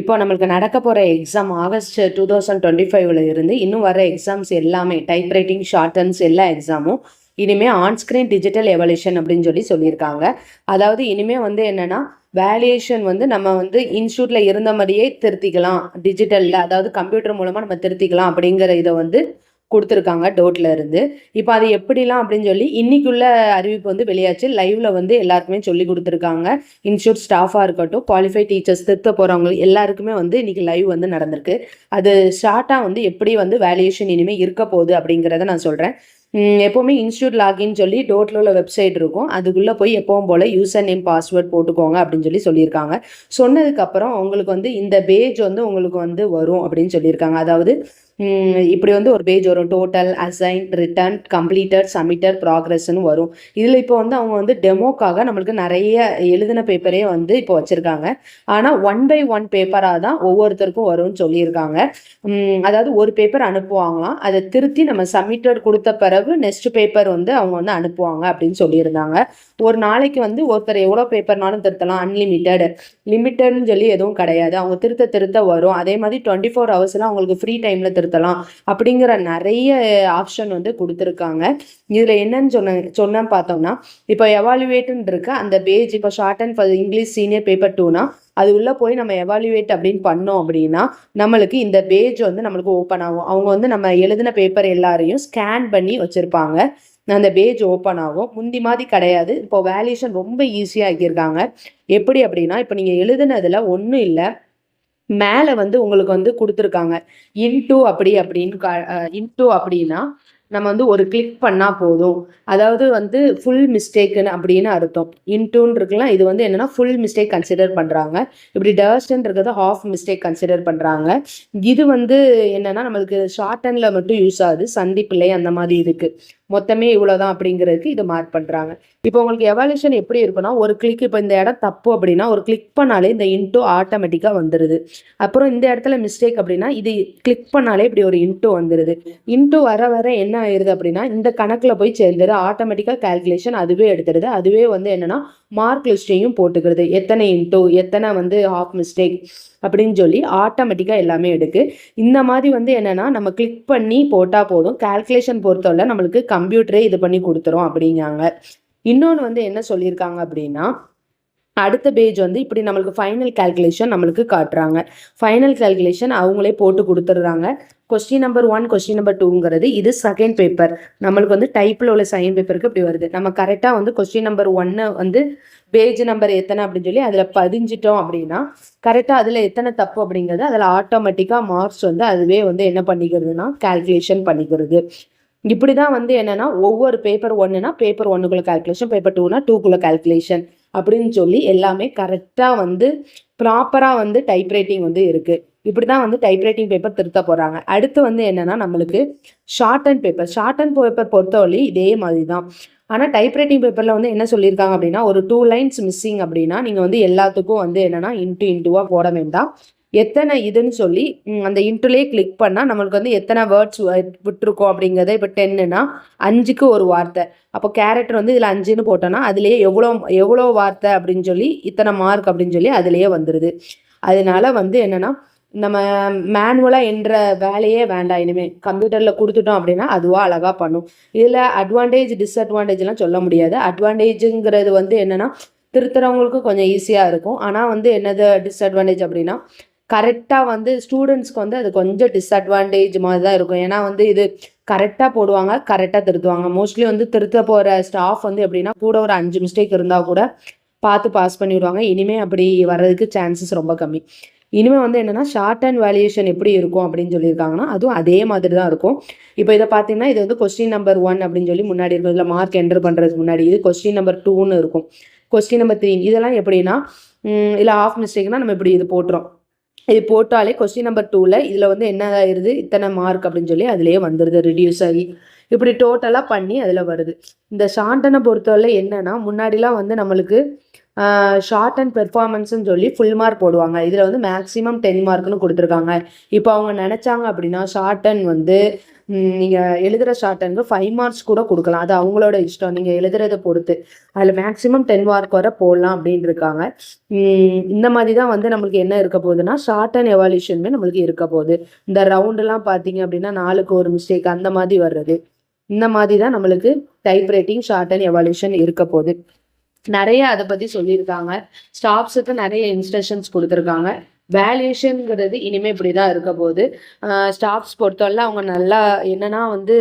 இப்போ நம்மளுக்கு நடக்க போகிற exam August two thousand twenty ஃபைவ்ல இருந்து இன்னும் வர எக்ஸாம்ஸ் எல்லாமே டைப் ரைட்டிங் ஷார்ட்டன்ஸ் எல்லா எக்ஸாமும் இனிமேல் ஆன் ஸ்க்ரீன் டிஜிட்டல் எவல்யூஷன் அப்படின்னு சொல்லி சொல்லியிருக்காங்க. அதாவது இனிமே வந்து என்னென்னா வேல்யூஷன் வந்து நம்ம வந்து இன்ஸ்டியூட்டில் இருந்த மாதிரியே திருத்திக்கலாம். டிஜிட்டலில் அதாவது கம்ப்யூட்டர் மூலமாக நம்ம திருத்திக்கலாம் அப்படிங்கிற இதை வந்து கொடுத்துருக்காங்க டோட்ல இருந்து. இப்போ அது எப்படிலாம் அப்படின்னு சொல்லி இன்னைக்குள்ள அறிவிப்பு வந்து வெளியாச்சு. லைவ்ல வந்து எல்லாருக்குமே சொல்லி கொடுத்துருக்காங்க. இன்ஸ்டியூட் ஸ்டாஃபாக இருக்கட்டும் குவாலிஃபை டீச்சர்ஸ் திருத்த போகிறவங்க எல்லாருக்குமே வந்து இன்னைக்கு லைவ் வந்து நடந்திருக்கு. அது ஷார்ட்டாக வந்து எப்படி வந்து வேல்யூஷன் இனிமேல் இருக்க போகுது அப்படிங்கிறத நான் சொல்கிறேன் எப்போவுமே இன்ஸ்டியூட் லாகின்னு சொல்லி டோட்டில் உள்ள வெப்சைட் இருக்கும். அதுக்குள்ளே போய் எப்பவும் போல் யூசர் நேம் பாஸ்வேர்ட் போட்டுக்கோங்க அப்படின்னு சொல்லி சொல்லியிருக்காங்க. சொன்னதுக்கப்புறம் உங்களுக்கு வந்து இந்த பேஜ் வந்து உங்களுக்கு வந்து வரும் அப்படின்னு சொல்லியிருக்காங்க. அதாவது இப்படி வந்து ஒரு பேஜ் வரும். Total assign return completed submitted ப்ராக்ரஸ்னு வரும். இதில் இப்போ வந்து அவங்க வந்து டெமோக்காக நம்மளுக்கு நிறைய எழுதின பேப்பரே வந்து இப்போ வச்சுருக்காங்க. ஆனால் ஒன் பை ஒன் பேப்பராக தான் ஒவ்வொருத்தருக்கும் வரும்னு சொல்லியிருக்காங்க. அதாவது ஒரு பேப்பர் அனுப்புவாங்களாம். அதை திருத்தி நம்ம சப்மிட்டட் கொடுத்த பிறகு நெக்ஸ்ட் பேப்பர் வந்து அவங்க வந்து அனுப்புவாங்க அப்படின்னு சொல்லியிருந்தாங்க. ஒரு நாளைக்கு வந்து ஒருத்தர் எவ்வளோ பேப்பர்னாலும் திருத்தலாம். அன்லிமிட்டெட் லிமிட்டட்னு சொல்லி எதுவும் கிடையாது. அவங்க திருத்த திருத்த வரும். அதே மாதிரி டுவெண்ட்டி ஃபோர் ஹவர்ஸில் அவங்களுக்கு ஃப்ரீ டைமில் திருத்தலாம் அப்படிங்கிற நிறைய ஆப்ஷன் வந்து கொடுத்துருக்காங்க. இதில் என்னன்னு சொன்ன சொன்னேன் பார்த்தோம்னா இப்போ எவாலுவேட்டுன்னு இருக்கு. அந்த பேஜ் இப்போ shorthand for English senior paper டூனா அது உள்ளே போய் நம்ம எவாலுவேட் அப்படின்னு பண்ணோம் அப்படின்னா நம்மளுக்கு இந்த பேஜ் வந்து நம்மளுக்கு ஓப்பன் ஆகும். அவங்க வந்து நம்ம எழுதின பேப்பர் எல்லாரையும் ஸ்கேன் பண்ணி வச்சுருப்பாங்க. அந்த பேஜ் ஓப்பன் ஆகும். முந்தி மாதிரி கிடையாது. இப்போ வேல்யூஷன் ரொம்ப ஈஸியாக ஆக்கியிருக்காங்க. எப்படி அப்படின்னா இப்போ நீங்கள் எழுதுனதில் ஒன்றும் இல்லை. மேலே வந்து உங்களுக்கு வந்து கொடுத்துருக்காங்க. இன்டூ அப்படி அப்படின்னு இன்டூ அப்படின்னா நம்ம வந்து ஒரு கிளிக் பண்ணால் போதும். அதாவது வந்து ஃபுல் மிஸ்டேக்குன்னு அப்படின்னு அர்த்தம். இன்டூன்னு இருக்கலாம் இது வந்து என்னென்னா ஃபுல் மிஸ்டேக் கன்சிடர் பண்ணுறாங்க இப்படி டர்ஸ்ட்ன்னு இருக்கிறத ஹாஃப் மிஸ்டேக் கன்சிடர் பண்ணுறாங்க இது வந்து என்னென்னா நம்மளுக்கு ஷார்ட் ஹேண்டில் மட்டும் யூஸ் ஆகுது. சந்தி பிள்ளை அந்த மாதிரி இருக்குது மொத்தமே இவ்வளோதான் அப்படிங்கிறதுக்கு இது மார்க் பண்ணுறாங்க இப்போ உங்களுக்கு எவாலுவேஷன் எப்படி இருக்குன்னா ஒரு கிளிக் இப்போ இந்த இடம் தப்பு அப்படின்னா ஒரு கிளிக் பண்ணாலே இந்த இன்டூ ஆட்டோமேட்டிக்காக வந்துடுது அப்புறம் இந்த இடத்துல மிஸ்டேக் அப்படின்னா இது கிளிக் பண்ணாலே இப்படி ஒரு இன்டூ வந்துடுது இன்டூ வர வர என்ன ஆயிருது அப்படின்னா இந்த கணக்கில் போய் சேர்ந்துரு. ஆட்டோமேட்டிக்காக கால்குலேஷன் அதுவே எடுத்துடுது அதுவே வந்து என்னன்னா மார்க் லிஸ்ட்டையும் போட்டுக்கிறது. எத்தனை இன்டோ எத்தனை வந்து ஆஃப் மிஸ்டேக் அப்படின்னு சொல்லி ஆட்டோமேட்டிக்காக எல்லாமே எடுக்கு. இந்த மாதிரி வந்து என்னென்னா நம்ம கிளிக் பண்ணி போட்டால் போதும். கால்குலேஷன் பொறுத்தவரை நம்மளுக்கு கம்ப்யூட்டரே இது பண்ணி கொடுத்துரும் அப்படிங்காங்க இன்னொன்று வந்து என்ன சொல்லியிருக்காங்க அப்படின்னா அடுத்த பேஜ் வந்து இப்படி நம்மளுக்கு ஃபைனல் கால்குலேஷன் நம்மளுக்கு காட்டுறாங்க. ஃபைனல் கால்குலேஷன் அவங்களே போட்டு கொடுத்துட்றாங்க. Question number one question number டூங்கிறது இது செகண்ட் பேப்பர் நம்மளுக்கு வந்து டைப்பில் உள்ள செகண்ட் பேப்பருக்கு இப்படி வருது. நம்ம கரெக்டாக வந்து கொஸ்டின் நம்பர் ஒன்று வந்து பேஜ் நம்பர் எத்தனை அப்படின்னு சொல்லி அதில் பதிஞ்சிட்டோம் அப்படின்னா கரெக்டாக அதில் எத்தனை தப்பு அப்படிங்கிறது அதில் ஆட்டோமேட்டிக்காக மார்க்ஸ் வந்து அதுவே வந்து என்ன பண்ணிக்கிறதுனா கால்குலேஷன் பண்ணிக்கிறது. இப்படி தான் வந்து என்னென்னா ஒவ்வொரு பேப்பர் ஒன்றுனா பேப்பர் ஒன்றுக்குள்ள கால்குலேஷன் பேப்பர் டூனா டூக்குள்ள கால்குலேஷன் அப்படின்னு சொல்லி எல்லாமே கரெக்டாக வந்து ப்ராப்பராக வந்து டைப் ரைட்டிங் வந்து இருக்குது இப்படி தான் வந்து டைப் ரைட்டிங் பேப்பர் திருத்த போகிறாங்க அடுத்து வந்து என்னென்னா நம்மளுக்கு short and paper short and paper பொறுத்தவரை இதே மாதிரி தான் ஆனால் டைப்ரைட்டிங் பேப்பரில் வந்து என்ன சொல்லியிருக்காங்க அப்படின்னா ஒரு டூ லைன்ஸ் மிஸ்ஸிங் அப்படின்னா நீங்கள் வந்து எல்லாத்துக்கும் வந்து என்னென்னா இன்ட்டு இன்ட்டுவாக போட வேண்டாம். எத்தனை இதுன்னு சொல்லி அந்த இன்ட்டுலேயே கிளிக் பண்ணால் நம்மளுக்கு வந்து எத்தனை வேர்ட்ஸ் விட்டுருக்கோம் அப்படிங்கிறத இப்போ டென்னுனா அஞ்சுக்கு ஒரு வார்த்தை. அப்போ கேரக்டர் வந்து இதில் அஞ்சுன்னு போட்டோன்னா அதுலேயே எவ்வளோ எவ்வளோ வார்த்தை அப்படின்னு சொல்லி இத்தனை மார்க் அப்படின்னு சொல்லி அதுலேயே வந்துடுது அதனால வந்து என்னென்னா நம்ம மேனுவலாக என்ற வேலையே வேண்டாம். இனிமேல் கம்ப்யூட்டரில் கொடுத்துட்டோம் அப்படின்னா அதுவாக அழகாக பண்ணும். இதில் அட்வான்டேஜ் டிஸ்அட்வான்டேஜ்லாம் சொல்ல முடியாது. அட்வான்டேஜுங்கிறது வந்து என்னென்னா திருத்துறவங்களுக்கு கொஞ்சம் ஈஸியாக இருக்கும். ஆனால் வந்து என்னது டிஸ்அட்வான்டேஜ் அப்படின்னா கரெக்டாக வந்து ஸ்டூடெண்ட்ஸ்க்கு வந்து அது கொஞ்சம் டிஸ்அட்வான்டேஜ் மாதிரி தான் இருக்கும். ஏன்னா வந்து இது கரெக்டாக போடுவாங்க கரெக்டாக திருத்துவாங்க. மோஸ்ட்லி வந்து திருத்த போகிற ஸ்டாஃப் வந்து எப்படின்னா கூட ஒரு அஞ்சு மிஸ்டேக் இருந்தால் கூட பார்த்து பாஸ் பண்ணிவிடுவாங்க இனிமேல் அப்படி வர்றதுக்கு சான்சஸ் ரொம்ப கம்மி. இனிமேல் வந்து என்னென்னா ஷார்ட் அண்ட் வேல்யூஷன் எப்படி இருக்கும் அப்படின்னு சொல்லியிருக்காங்கன்னா அதுவும் அதே மாதிரி தான் இருக்கும். இப்போ இதை பார்த்தீங்கன்னா இது வந்து கொஸ்டின் நம்பர் ஒன் அப்படின்னு சொல்லி முன்னாடி இருக்கும் இதில் மார்க் என்டர் பண்ணுறதுக்கு முன்னாடி இது கொஸ்டின் நம்பர் டூன்னு இருக்கும். கொஸ்டின் நம்பர் த்ரீ இதெல்லாம் எப்படின்னா இல்லை ஆஃப் மிஸ்டேக்னா நம்ம இப்படி இது போட்டுரும் இது போட்டாலே கொஸ்டின் நம்பர் டூவில் இதில் வந்து என்ன ஆயிடுது இத்தனை மார்க் அப்படின்னு சொல்லி அதுலேயே வந்துடுது ரிடியூஸ் ஆகி. இப்படி டோட்டலாக பண்ணி அதில் வருது. இந்த சாண்டனை பொறுத்தவரை என்னென்னா முன்னாடிலாம் வந்து நம்மளுக்கு ஷார்ட் அண்ட் பெர்ஃபார்மன்ஸ்னு சொல்லி ஃபுல் மார்க் போடுவாங்க. இதில் வந்து மேக்ஸிமம் டென் மார்க்னு கொடுத்துருக்காங்க. இப்போ அவங்க நினச்சாங்க அப்படின்னா ஷார்ட் அண்ட் வந்து நீங்கள் எழுதுகிற ஷார்ட் அண்ட் ஃபைவ் மார்க்ஸ் கூட கொடுக்கலாம். அது அவங்களோட இஷ்டம். நீங்கள் எழுதுறதை பொறுத்து. அதில் மேக்ஸிமம் டென் மார்க் வரை போடலாம் அப்படின்னு இருக்காங்க. இந்த மாதிரி தான் வந்து நம்மளுக்கு என்ன இருக்க போகுதுன்னா ஷார்ட் அண்ட் எவால்யூஷனுமே நம்மளுக்கு இருக்க போகுது. இந்த ரவுண்டெல்லாம் பார்த்தீங்க அப்படின்னா நாளுக்கு ஒரு மிஸ்டேக் அந்த மாதிரி வர்றது. இந்த மாதிரி தான் நம்மளுக்கு type writing short and evaluation இருக்க போகுது. நிறைய அதை பற்றி சொல்லியிருக்காங்க. ஸ்டாஃப்ஸுக்கு நிறைய இன்ஸ்ட்ரக்ஷன்ஸ் கொடுத்துருக்காங்க. வேல்யூஷனுங்கிறது இனிமேல் இப்படி தான் இருக்க போகுது. ஸ்டாஃப்ஸ் பொறுத்தவரை அவங்க நல்லா என்னன்னா வந்து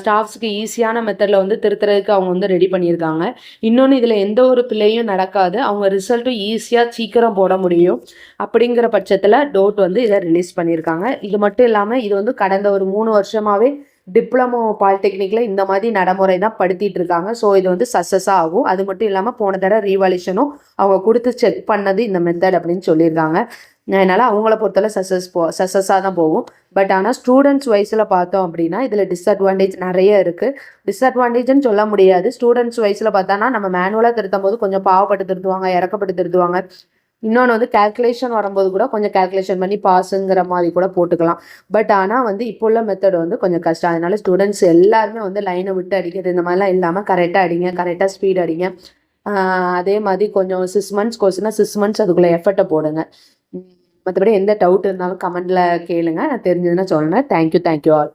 ஸ்டாஃப்ஸ்க்கு ஈஸியான மெத்தடில் வந்து திருத்துறதுக்கு அவங்க வந்து ரெடி பண்ணியிருக்காங்க. இன்னொன்று இதில் எந்த ஒரு பிள்ளையும் நடக்காது. அவங்க ரிசல்ட்டும் ஈஸியாக சீக்கிரம் போட முடியும். அப்படிங்கிற பட்சத்தில் டோட் வந்து இதை ரிலீஸ் பண்ணியிருக்காங்க. இது மட்டும் இல்லாமல் இது வந்து கடந்த ஒரு மூணு வருஷமாகவே டிப்ளமோ பாலிடெக்னிக்கில் இந்த மாதிரி நடைமுறை தான் படுத்திட்டு இருக்காங்க. ஸோ இது வந்து சக்ஸஸாக ஆகும். அது மட்டும் இல்லாமல் போன தடவை ரீவாலியூஷனும் அவங்க கொடுத்து செக் பண்ணது இந்த மெத்தட் அப்படின்னு சொல்லியிருக்காங்க. அதனால் அவங்கள பொறுத்தவரை சக்ஸஸ் போ சக்ஸஸாக தான் போகும். பட் ஆனால் ஸ்டூடெண்ட்ஸ் வயசில் பார்த்தோம் அப்படின்னா இதில் டிஸ்அட்வான்டேஜ் நிறைய இருக்குது டிஸ்அட்வான்டேஜ்னு சொல்ல முடியாது. ஸ்டூடெண்ட்ஸ் வயசில் பார்த்தோன்னா நம்ம மேனுவலாக திருத்தும் போது கொஞ்சம் பாவப்பட்டு திருத்துவாங்க இறக்கப்பட்டு திருத்துவாங்க. இன்னொன்று வந்து கேல்குலேஷன் வரும்போது கூட கொஞ்சம் கேல்குலேஷன் பண்ணி பாஸுங்கிற மாதிரி கூட போட்டுக்கலாம். பட் ஆனால் வந்து இப்போ உள்ள மெத்தட் வந்து கொஞ்சம் கஷ்டம். அதனால ஸ்டூடெண்ட்ஸ் எல்லாருமே வந்து லைனை விட்டு அடிக்கிறது இந்த மாதிரிலாம் இல்லாமல் கரெக்டாக அடிங்க கரெக்டாக ஸ்பீட் அடிங்க. அதே மாதிரி கொஞ்சம் சிக்ஸ் மந்த்ஸ் கோர்ஸ்னால் சிக்ஸ் மந்த்ஸ் அதுக்குள்ளே எஃபர்ட்டை போடுங்க. மற்றபடி எந்த டவுட் இருந்தாலும் கமெண்டில் கேளுங்க. நான் தெரிஞ்சதுன்னா சொல்லுங்கள் தேங்க்யூ தேங்க்யூ ஆல்